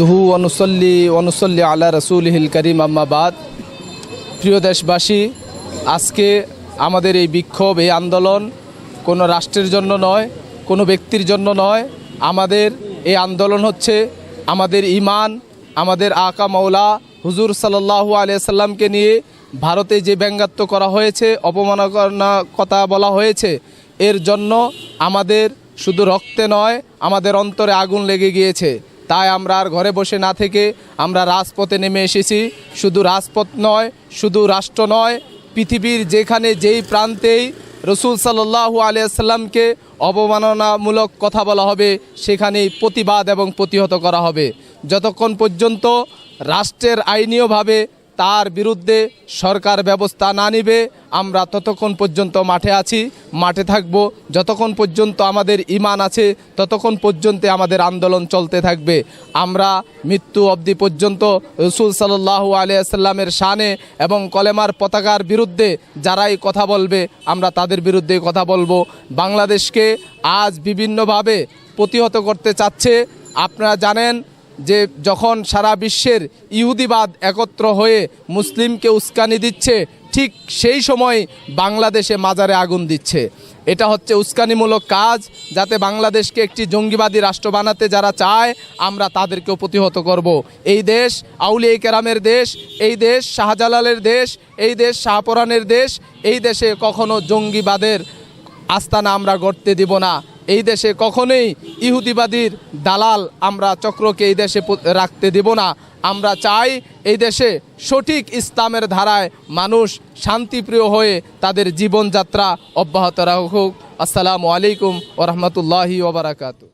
দুহু অনুসল্লি অনুসল্লি আল্লাহ রসুলহিল করিম আম্মাবাদ প্রিয় দেশবাসী, আজকে আমাদের এই বিক্ষোভ, এই আন্দোলন কোনো রাষ্ট্রের জন্য নয়, কোনো ব্যক্তির জন্য নয়। আমাদের এই আন্দোলন হচ্ছে আমাদের ইমান আমাদের আকা মৌলা হুজুর সাল্লাহু আলিয়াল্লামকে নিয়ে ভারতে যে ব্যঙ্গাত্ব করা হয়েছে অপমাননা কথা বলা হয়েছে, এর জন্য আমাদের শুধু রক্তে নয়, আমাদের অন্তরে আগুন লেগে গিয়েছে। তাই আমরা আর ঘরে বসে না থেকে আমরা রাজপথে নেমে এসেছি। শুধু রাজপথ নয়, শুধু রাষ্ট্র নয়, পৃথিবীর যেখানে যেই প্রান্তেই রসুল সাল্লু আলিয়াল্লামকে অবমাননামূলক কথা বলা হবে, সেখানেই প্রতিবাদ এবং প্রতিহত করা হবে। যতক্ষণ পর্যন্ত রাষ্ট্রের আইনীয়ভাবে তার বিরুদ্ধে সরকার ব্যবস্থা না নিবে। আমরা ততক্ষণ পর্যন্ত মাঠে আছি, মাঠে থাকব। যতক্ষণ পর্যন্ত আমাদের ইমান আছে, ততক্ষণ পর্যন্ত আমাদের আন্দোলন চলতে থাকবে। আমরা মৃত্যু অবধি পর্যন্ত রসুল সাল্লাহু আলিয়াল্লামের শানে এবং কলেমার পতাকার বিরুদ্ধে যারাই কথা বলবে, আমরা তাদের বিরুদ্ধে কথা বলব। বাংলাদেশকে আজ বিভিন্নভাবে প্রতিহত করতে চাচ্ছে। আপনারা জানেন যে যখন সারা বিশ্বের ইহুদিবাদ একত্র হয়ে মুসলিমকে উস্কানি দিচ্ছে, ঠিক সেই সময় বাংলাদেশে মাজারে আগুন দিচ্ছে এটা হচ্ছে উস্কানিমূলক কাজ, যাতে বাংলাদেশকে একটি জঙ্গিবাদী রাষ্ট্র বানাতে যারা চায়, আমরা তাদেরকেও প্রতিহত করব। এই দেশ, আউলিয়া কেরামের দেশ, এই দেশ, শাহজালালের দেশ, এই দেশ, শাহপরানের দেশ, এই দেশে কখনো জঙ্গিবাদের আস্তানা আমরা গড়তে দিব না এই দেশে কখনোই ইহুদিবাদীর দালাল আমরা চক্রকে এই দেশে রাখতে দেব না। আমরা চাই এই দেশে সঠিক ইসলামের ধারায় মানুষ শান্তিপ্রিয় হয়ে তাদের জীবনযাত্রা অব্যাহত রাখুক। আসসালামু আলাইকুম ওরহমতুল্লাহি ওবরাকাতু